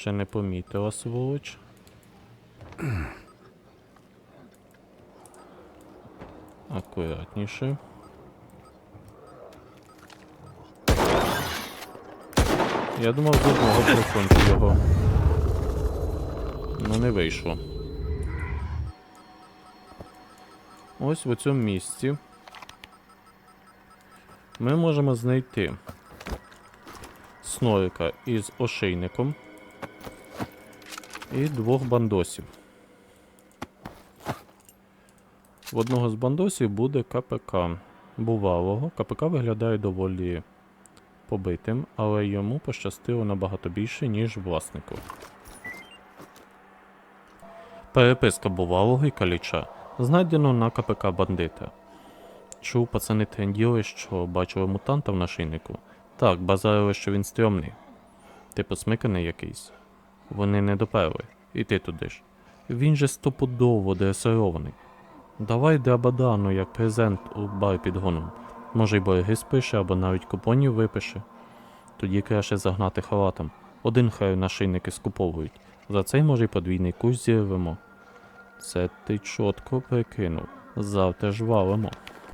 ще не помітила, сволоч. Акуратніше. Я думав, з одного прикончу його. Ну не вийшло. Ось в цьому місці ми можемо знайти снорика із ошейником і двох бандосів. В одного з бандосів буде КПК бувалого. КПК виглядає доволі побитим, але йому пощастило набагато більше, ніж власнику. Переписка бувалого і каліча. Знайдено на КПК бандита. Чув пацани тренділи, що бачили мутанта в нашийнику. Так, базарили, що він стрьомний. Типу смиканий якийсь. Вони не доперли. І ти туди ж. Він же стопудово дресирований. Давай Драбадану як презент у бар під гоном. Може й борги спише або навіть купонів випише. Тоді краще загнати халатом. Один хай нашийники скуповують. За цей може й подвійний курс зірвемо. Це ти чітко прикинув. Завтра ж валимо.